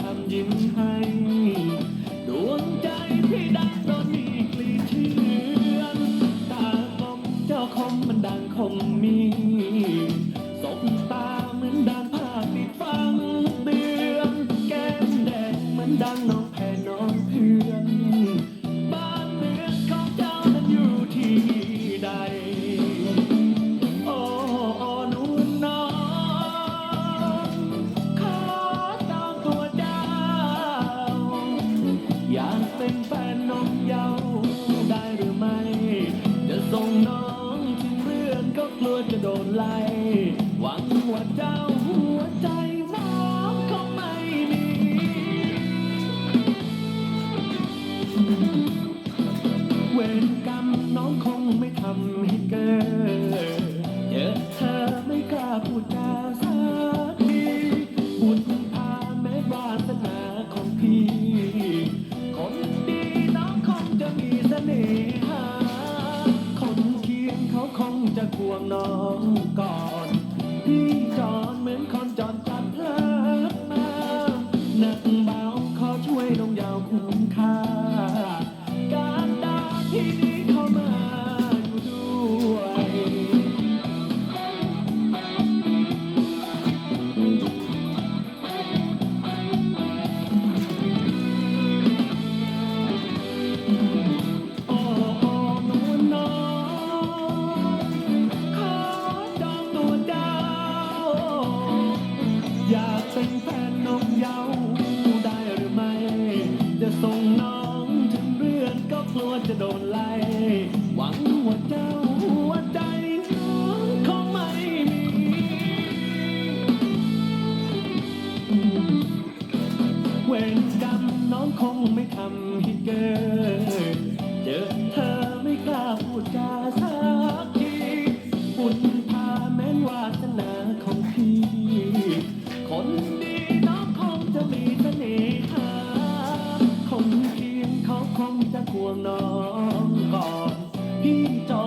ทำยิ้มให้ดวงใจที่ดังตอนมีกลีเชือนตาลมเจ้าคมมันดังคมมีสบตาเหมือนดังภาปิดฟังเดือน แก้มแดงเหมือนดังน้องแพรน้องเพื่อน วงน้องก่อนพี่จอนเหมือนคนจอนจัดเพลิดมาหนักเบาขอช่วยน้องยาวคุ้มค่า ดนไล่หวังว่าเจ้าว่าใจน้องคงไม่มี เวรกรรมน้องคงไม่ทำให้เกิด เจอเธอไม่กล้าพูดจาสักทีบุญพาแม้นวาสนาของพี่ คนดีน้องคงจะมีเธอ จะควงน้องก่อนพี่จอ